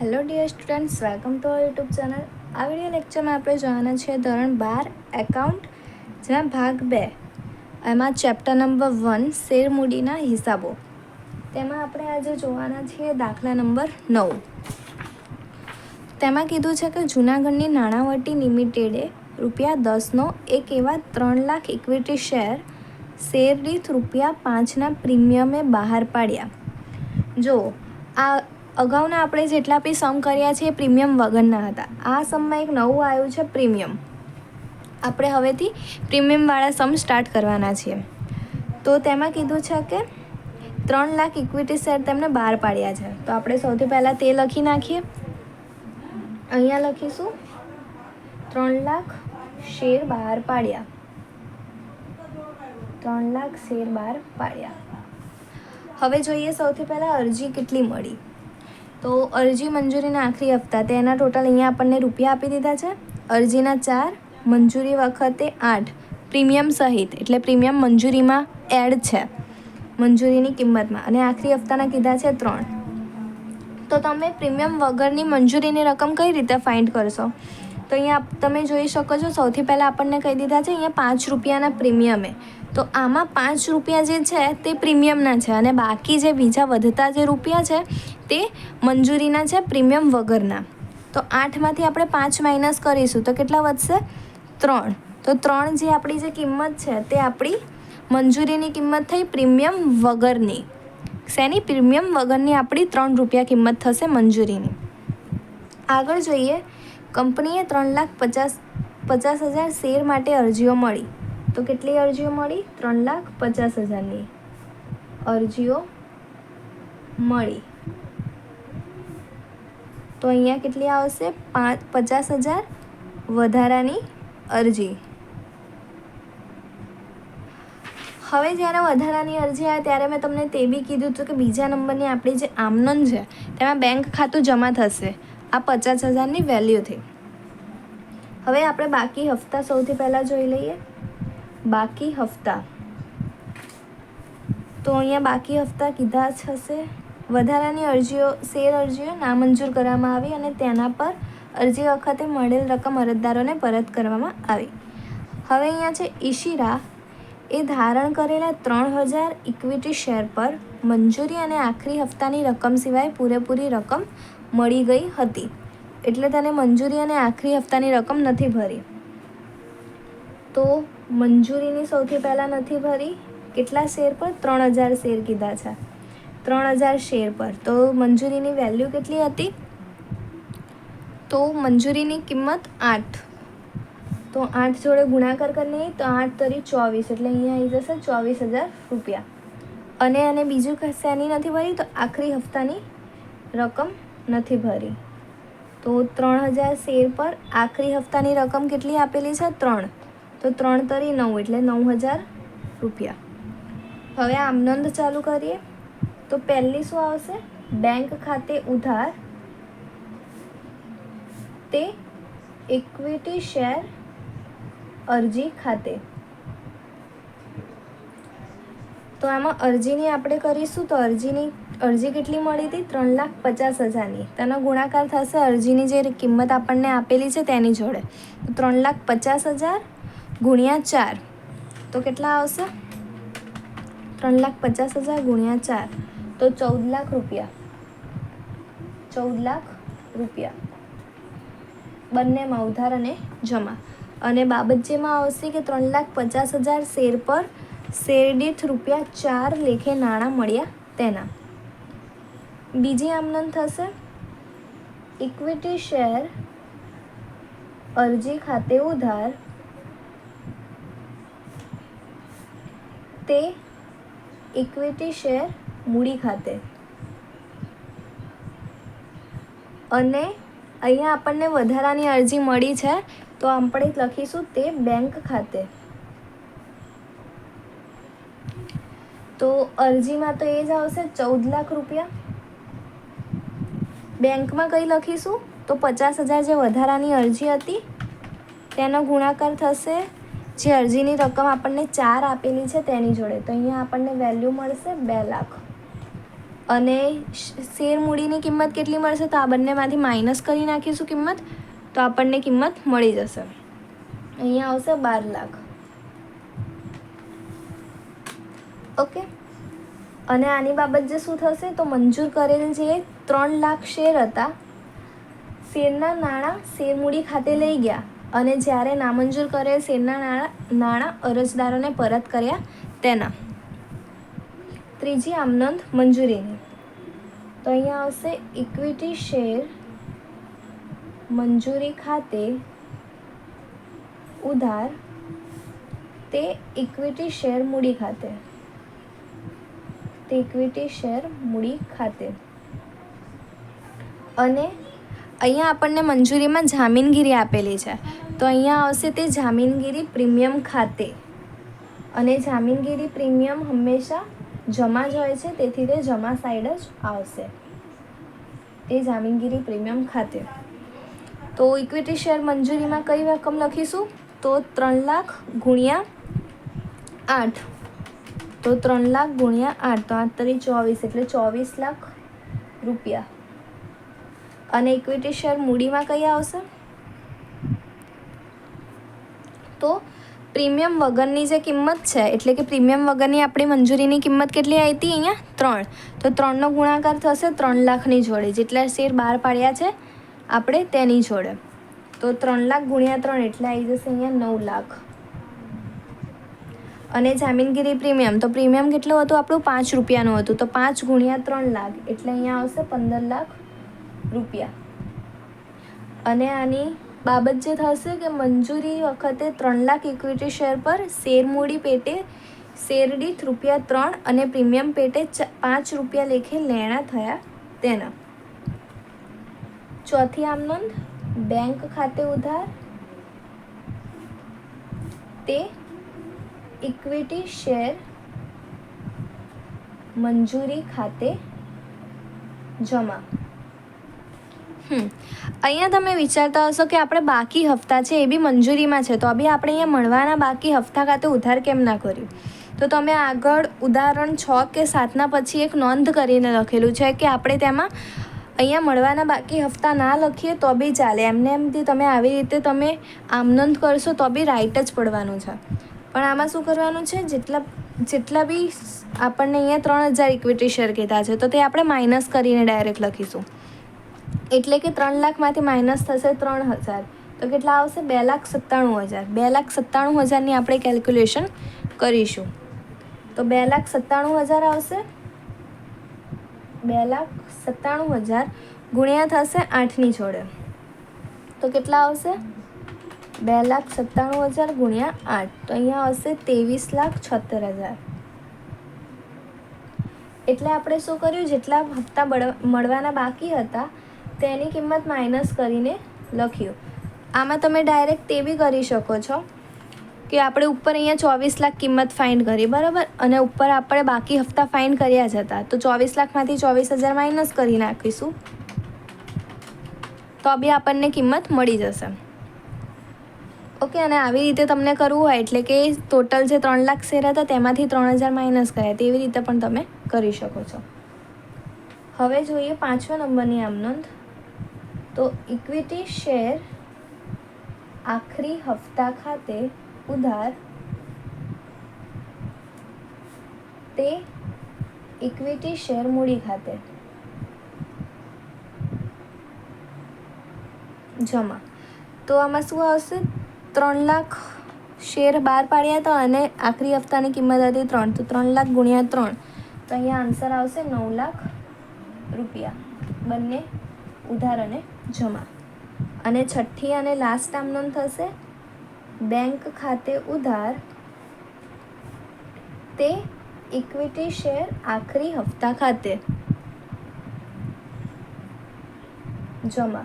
Hello dear students welcome to our YouTube channel આ video લેક્ચરમાં આપણે જોવાના છે ધોરણ બાર એકાઉન્ટ જેમાં ભાગ બે. એમાં ચેપ્ટર નંબર વન શેરમૂડીના હિસાબો. તેમાં આપણે આજે જોવાના છીએ દાખલા નંબર નવ. તેમાં કીધું છે કે જૂનાગઢની નાણાવટી લિમિટેડે રૂપિયા દસનો એક એવા ત્રણ લાખ ઇક્વિટી શેર શેર દીઠ રૂપિયા પાંચના પ્રીમિયમે બહાર પાડ્યા. જો આ અગાઉના આપણે જેટલા બી સમ કર્યા છે એ પ્રીમિયમ વગરના હતા. આ સમમાં એક નવું આવ્યું છે પ્રીમિયમ આપણે હવેથી પ્રીમિયમવાળા સમ સ્ટાર્ટ કરવાના છીએ. તો તેમાં કીધું છે કે ત્રણ લાખ ઇક્વિટી શેર તેમને બહાર પાડ્યા છે. તો આપણે સૌથી પહેલાં તે લખી નાખીએ. અહીંયા લખીશું. ત્રણ લાખ શેર બહાર પાડ્યા. ત્રણ લાખ શેર બહાર પાડ્યા. હવે જોઈએ સૌથી પહેલાં અરજી કેટલી મળી. તો અરજી મંજૂરીના આખરી હપ્તા તેના ટોટલ અહીંયા આપણને રૂપિયા આપી દીધા છે. અરજીના ચાર, મંજૂરી વખતે આઠ. પ્રીમિયમ સહિત, એટલે પ્રીમિયમ મંજૂરીમાં એડ છે. મંજૂરીની કિંમતમાં. અને આખરી હપ્તાના કીધા છે ત્રણ. તો તમે પ્રીમિયમ વગરની મંજૂરીની રકમ કઈ રીતે ફાઇન્ડ કરશો? તો અહીંયા તમે જોઈ શકો છો, સૌથી પહેલાં આપણને કહી દીધા છે, અહીંયા પાંચ રૂપિયાના પ્રીમિયમે તો આમાં પાંચ રૂપિયા જે છે તે પ્રીમિયમના છે અને બાકી જે બીજા વધતા જે રૂપિયા છે તે મંજૂરીના છે પ્રીમિયમ વગરના. તો આઠમાંથી આપણે પાંચ માઇનસ કરીશું તો કેટલા વધશે? ત્રણ. તો ત્રણ જે આપણી જે કિંમત છે તે આપણી મંજૂરીની કિંમત થઈ પ્રીમિયમ વગરની. શેની? પ્રીમિયમ વગરની આપણી ત્રણ રૂપિયા કિંમત થશે મંજૂરીની. આગળ જોઈએ. કંપનીએ ત્રણ લાખ પચાસ પચાસ હજાર શેર માટે અરજીઓ મળી. તો કેટલી અરજીઓ મળી? ત્રણ લાખ પચાસ હજારની. અરજીઓ મળી. તો અહીંયા કેટલી આવશે? પાંચ, પચાસ હજાર વધારાની અરજી. હવે જ્યારે વધારાની અરજી આવે ત્યારે મેં તમને તે બી કીધું હતું કે બીજા નંબરની આપણી જે આમનન છે, તેમાં બેંક ખાતું જમા થશે. આ પચાસ હજારની વેલ્યુથી હવે આપણે બાકી હપ્તા સૌથી પહેલાં જોઈ લઈએ. બાકી હપ્તા તો અહીંયા બાકી હપ્તા કીધા જ હશે. વધારાની અરજીઓ, શેર અરજીઓ નામંજૂર કરવામાં આવી અને તેના પર અરજી વખતે મળેલ રકમ અરજદારોને પરત કરવામાં આવી. હવે અહીંયા છે ઈશિરા. એ ધારણ કરેલા ત્રણ હજાર ઇક્વિટી શેર પર મંજૂરી અને આખરી હપ્તાની રકમ સિવાય પૂરેપૂરી રકમ મળી ગઈ હતી. એટલે તેને મંજૂરી અને આખરી હપ્તાની રકમ નથી ભરી. તો મંજૂરીની સૌથી પહેલાં નથી ભરી? કેટલા શેર પર? ત્રણ હજાર શેર કીધા છે. ત્રણ હજાર શેર પર. તો મંજૂરીની વેલ્યુ કેટલી હતી? તો મંજૂરીની કિંમત આઠ. તો આઠ જોડે ગુણાકાર કરીને તો આઠ તરી ચોવીસ. એટલે અહીંયા આવી જશે ચોવીસ હજાર રૂપિયા. અને અને બીજું શેની નથી ભરી? તો આખરી હપ્તાની રકમ નથી ભરી. તો ત્રણ હજાર શેર પર આખરી હપ્તાની રકમ કેટલી આપેલી છે? ત્રણ. તો ત્રણ તરી નવ એટલે નવ હજાર રૂપિયા. હવે આમ નોંધ ચાલુ કરીએ. તો પહેલી શું આવશે? બેંક ખાતે ઉધાર તે ઇક્વિટી શેર અરજી ખાતે. તો આમાં અરજીની આપણે કરીશું તો અરજીની, અરજી કેટલી મળી હતી? ત્રણ લાખ પચાસ હજારની. તેનો ગુણાકાર થશે અરજીની જે કિંમત આપણને આપેલી છે તેની જોડે. ત્રણ લાખ પચાસ હજાર ગુણ્યા ચાર. તો કેટલા આવશે? ત્રણ લાખ પચાસ હજાર ગુણ્યા ચાર. તો ચૌદ લાખ રૂપિયા. ચૌદ લાખ રૂપિયા. બંનેમાં ઉધાર અને જમા. અને બાબત જેમાં આવશે કે ત્રણ લાખ પચાસ હજાર શેર પર શેરદીઠ રૂપિયા ચાર લેખે નાણાં મળ્યા તેના. બીજી આમનન થશે. ઇક્વિટી શેર અરજી ખાતે ઉધાર તે ઇક્વિટી શેર મૂડી ખાતે. અને અહીંયા આપણને વધારાની અરજી મળી છે, તો આપણે લખીશું, તે બેંક ખાતે. તો અરજીમાં તો એ જ આવશે, ચૌદ લાખ રૂપિયા. બેંકમાં કઈ લખીશું? તો પચાસ હજાર જે વધારાની અરજી હતી, તેનો ગુણાકાર થશે જે અરજીની રકમ આપણને ચાર આપેલી છે તેની જોડે, તો અહીંયા આપણને વેલ્યુ મળશે બે લાખ. અને શેર મૂડીની કિંમત કેટલી મળશે? તો આ બંનેમાંથી માઇનસ કરી નાખીશું કિંમત, તો આપણને કિંમત મળી જશે. અહીંયા આવશે બાર લાખ. ઓકે અને આની બાબત જે શું થશે? તો મંજૂર કરેલ જે ત્રણ લાખ શેર હતા, શેરના નાણાં શેરમૂડી ખાતે લઈ ગયા. અને જ્યારે નામંજૂર કરેલ શેરના નાણાં અરજદારોને પરત કર્યા તેના. ત્રીજી આમનંદ મંજૂરીની. તો અહીંયા આવશે ઇક્વિટી શેર મંજૂરી ખાતે ઉધાર તે ઇક્વિટી શેર મૂડી ખાતે. તે ઇક્વિટી શેર મૂડી ખાતે. અને અહીંયા આપણને મંજૂરીમાં જામીનગીરી આપેલી છે. તો અહીંયા આવશે તે જામીનગીરી પ્રીમિયમ ખાતે. અને જામીનગીરી પ્રીમિયમ હંમેશા જમા જ હોય છે, તેથી તે જમા સાઈડ જ આવશે. તે જામીનગીરી પ્રીમિયમ ખાતે. તો ઇક્વિટી શેર મંજૂરીમાં કઈ રકમ લખીશું? તો ત્રણ લાખ ગુણ્યા આઠ. તો ત્રણ લાખ ગુણ્યા આઠ, તો આઠ તરી ચોવીસ, એટલે ચોવીસ લાખ રૂપિયા. અને ઇક્વિટી શેર મૂડીમાં કઈ આવશે? તો પ્રીમિયમ વગરની જે કિંમત છે, એટલે કે પ્રીમિયમ વગરની આપણી મંજૂરીની કિંમત કેટલી આવી હતી અહીંયા? ત્રણ. તો ત્રણનો ગુણાકાર થશે ત્રણ લાખની જોડે. જેટલા શેર બહાર પાડ્યા છે, આપણે તેની જોડે. તો ત્રણ લાખ ગુણ્યા ત્રણ એટલે આવી જશે અહીંયા નવ લાખ. અને જામીનગીરી પ્રીમિયમ. તો પ્રીમિયમ કેટલું હતું? આપણું પાંચ રૂપિયાનું હતું. તો પાંચ ગુણ્યા ત્રણ લાખ. એટલે અહીંયા આવશે પંદર લાખ. રૂપિયા. અને આની બાબત જે થશે કે મંજૂરી વખતે ત્રણ લાખ ઇક્વિટી શેર પર શેર મૂડી પેટે શેર દીઠ રૂપિયા ત્રણ અને પ્રીમિયમ પેટે પાંચ રૂપિયા લેખે લેણા થયા તેના. ચોથી આમનોંધ બેંક ખાતે ઉધાર. તે ઇક્વિટી શેર મંજૂરી ખાતે જમા. અહીંયા તમે વિચારતા હશો કે આપણે બાકી હપ્તા છે એ બી મંજૂરીમાં છે, તો બી આપણે અહીંયા મળવાના બાકી હપ્તા ખાતે ઉધાર કેમ ના કર્યું? તો તમે આગળ ઉદાહરણ છ કે સાતના પછી એક નોંધ કરીને લખેલું છે કે આપણે તેમાં અહીંયા મળવાના બાકી હપ્તા ના લખીએ તો બી ચાલે. એમને એમથી તમે આવી રીતે તમે આમનંદ કરશો તો બી રાઈટ જ પડવાનું છે. પણ આમાં શું કરવાનું છે? જેટલા જેટલા બી આપણને અહીંયા ત્રણ હજાર ઇક્વિટી શેર કીધા છે, તો તે આપણે માઇનસ કરીને ડાયરેક્ટ લખીશું. એટલે કે ત્રણ લાખમાંથી માઇનસ થશે ત્રણ હજાર. તો કેટલા આવશે? બે લાખ સત્તાણું હજાર. બે લાખ સત્તાણું હજારની આપણે કેલ્ક્યુલેશન કરીશું. તો બે લાખ સત્તાણું હજાર આવશે. બે લાખ સત્તાણું હજાર ગુણ્યા થશે આઠની જોડે. તો કેટલા આવશે? બે લાખ સત્તાણું હજાર ગુણ્યા આઠ. તો અહીંયા આવશે ત્રેવીસ લાખ છોતેર હજાર. એટલે આપણે શું કર્યું? જેટલા હપ્તા મળવાના બાકી હતા તેની કિંમત માઇનસ કરીને લખ્યું. આમાં તમે ડાયરેક્ટ તે બી કરી શકો છો કે આપણે ઉપર અહીંયા ચોવીસ લાખ કિંમત ફાઇન્ડ કરી, બરાબર? અને ઉપર આપણે બાકી હપ્તા ફાઇન્ડ કર્યા જ હતા. તો ચોવીસ લાખમાંથી ચોવીસ હજાર માઇનસ કરી નાખીશું. તો બી આપણને કિંમત મળી જશે. ઓકે અને આવી રીતે તમને કરવું હોય એટલે કે ટોટલ જે ત્રણ લાખ શેર હતા તેમાંથી ત્રણ હજાર માઇનસ કર્યા. તેવી રીતે પણ તમે કરી શકો છો. હવે જોઈએ પાંચમા નંબરની આમ નોંધ. તો ઇક્વિટી શેર આખરી હપ્તા ખાતે ઉધાર તે ઇક્વિટી શેર મૂડી ખાતે. જમા. તો આમાં શું આવશે? ત્રણ લાખ શેર બહાર પાડ્યા હતા અને આખરી હપ્તાની કિંમત હતી ત્રણ. તો ત્રણ લાખ ગુણ્યા ત્રણ. તો અહીંયા આન્સર આવશે નવ લાખ રૂપિયા. બંને ઉધાર અને જમા. અને છઠ્ઠી અને લાસ્ટ આમનોન થશે. બેંક ખાતે ઉધાર. તે ઇક્વિટી શેર આખરી હપ્તા ખાતે. જમા.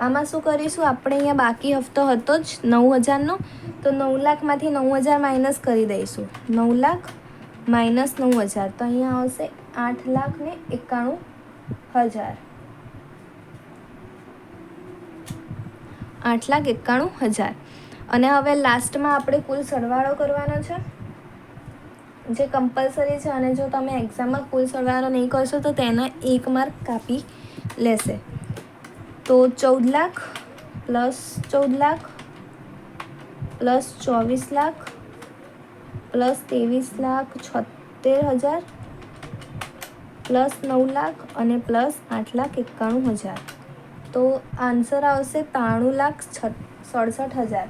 આમાં શું કરીશું? આપણે અહીંયા બાકી હપ્તો હતો જ નવ હજારનો. તો નવ લાખમાંથી નવ હજાર માઇનસ કરી દઈશું. નવ લાખ માઇનસ નવ હજાર. તો અહીંયા આવશે આઠ લાખ ને એકાણું હજાર. આઠ લાખ એકાણું હજાર. અને હવે લાસ્ટમાં આપણે કુલ સરવાળો કરવાનો છે, જે કમ્પલસરી છે અને જો તમે એક્ઝામમાં કુલ સરવાળો નહીં કરશો તો તેના એક માર્ક કાપી લેશે. તો ચૌદ લાખ પ્લસ ચૌદ લાખ પ્લસ ચોવીસ લાખ પ્લસ ત્રેવીસ લાખ છોતેર હજાર પ્લસ નવ લાખ અને પ્લસ આઠ લાખ એકાણું હજાર. તો આન્સર આવશે ત્રાણું લાખ છ, સડસઠ હજાર.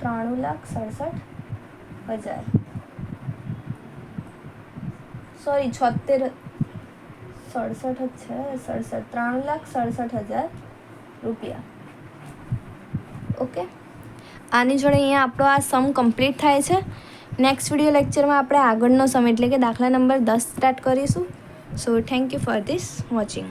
ત્રાણું લાખ સડસઠ હજાર. સોરી છોતેર સડસઠ જ છે, સડસઠ. ત્રાણું લાખ સડસઠ હજાર રૂપિયા. ઓકે આની જોડે અહીંયા આપણો આ સમ કમ્પ્લીટ થાય છે. નેક્સ્ટ વીડિયો લેક્ચરમાં આપણે આગળનો સમ એટલે કે દાખલા નંબર દસ સ્ટાર્ટ કરીશું. So thank you for this watching